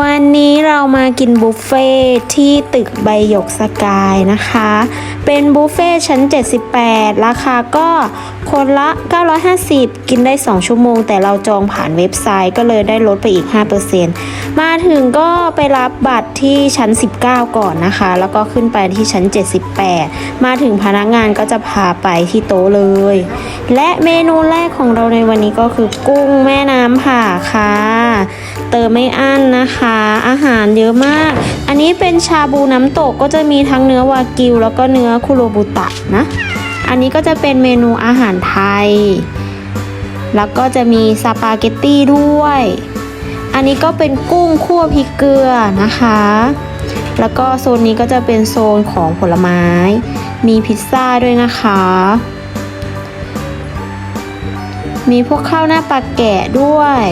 วันนี้เรามากินบุฟเฟ่ที่ตึกใบหยกสกายนะคะ เป็นบุฟเฟ่ชั้น 78 ราคาก็คนละ 950 กินได้ 2 ชั่วโมง แต่เราจองผ่านเว็บไซต์ก็เลยได้ลดไปอีก 5%มาถึงก็ไปรับบัตรที่ชั้น 19 ก่อนนะคะ แล้วก็ขึ้นไปที่ชั้น 78 มาถึงพนักงานก็จะพาไปที่โต๊ะเลย และเมนูแรกของเราในวันนี้ก็คือกุ้งแม่น้ำผ่าค่ะ เติมไม่อั้นนะคะ อาหารเยอะมาก อันนี้เป็นชาบูน้ำตกก็จะมีทั้งเนื้อวากิว แล้วก็เนื้อคุโรบุตะนะ อันนี้ก็จะเป็นเมนูอาหารไทย แล้วก็จะมีสปาเกตตี้ด้วย อันนี้ก็เป็นกุ้งคั่วพริกเกลือนะคะ แล้วก็โซนนี้ก็จะเป็นโซนของผลไม้ มีพิซซ่าด้วยนะคะมีพวกข้าวหน้าปลาแกะด้วย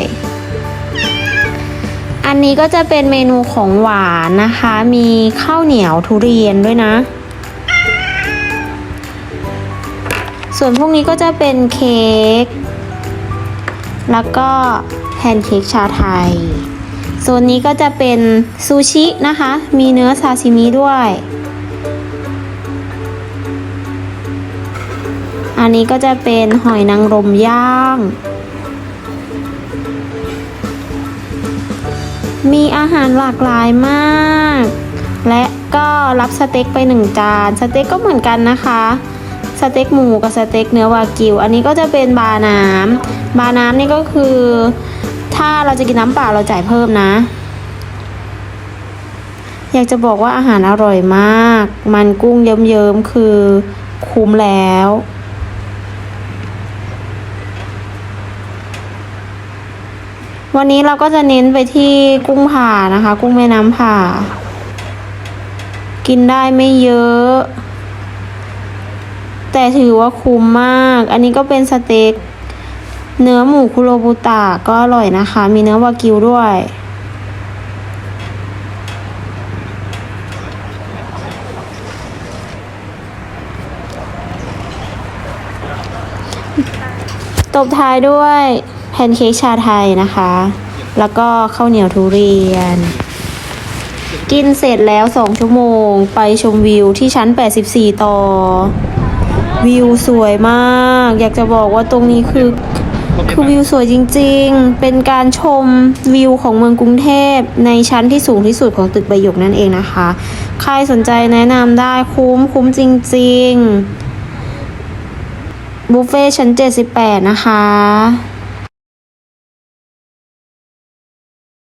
อันนี้ก็จะเป็นเมนูของหวานนะคะ มีข้าวเหนียวทุเรียนด้วยนะ ส่วนพวกนี้ก็จะเป็นเค้ก แล้วก็แพนเค้กชาไทย โซนนี้ก็จะเป็นซูชินะคะ มีเนื้อซาซิมิด้วย อันนี้ก็จะเป็นหอยนางรมย่าง มีอาหารหลากหลายมาก และก็รับสเต็กไปหนึ่งจาน สเต็กก็เหมือนกันนะคะ สเต็กหมูกับสเต็กเนื้อวากิว อันนี้ก็จะเป็นบาร์น้ำบาร์น้ำนี่ก็คือ ถ้าเราจะกินน้ำเปล่าเราจ่ายเพิ่มนะ อยากจะบอกว่าอาหารอร่อยมาก มันกุ้งเยิ้มๆคือคุ้มแล้ว วันนี้เราก็จะเน้นไปที่กุ้งผ่านะคะ กุ้งแม่น้ำผ่า กินได้ไม่เยอะ แต่ถือว่าคุ้มมาก อันนี้ก็เป็นสเต็ก เนื้อหมูคุโรบุตะก็อร่อยนะคะ มีเนื้อวากิวด้วย ตบท้ายด้วยแพนเค้กชาไทยนะคะ แล้วก็ข้าวเหนียวทุเรียน กินเสร็จแล้ว 2 ชั่วโมง ไปชมวิวที่ชั้น 84 ต่อ วิวสวยมาก อยากจะบอกว่าตรงนี้คือ คือวิวสวยจริงๆ เป็นการชมวิวของเมืองกรุงเทพ ในชั้นที่สูงที่สุดของตึกใบหยกนั่นเองนะคะ ใครสนใจแนะนำได้คุ้มคุ้มจริง ๆ บุฟเฟ่ชั้น 78 นะคะ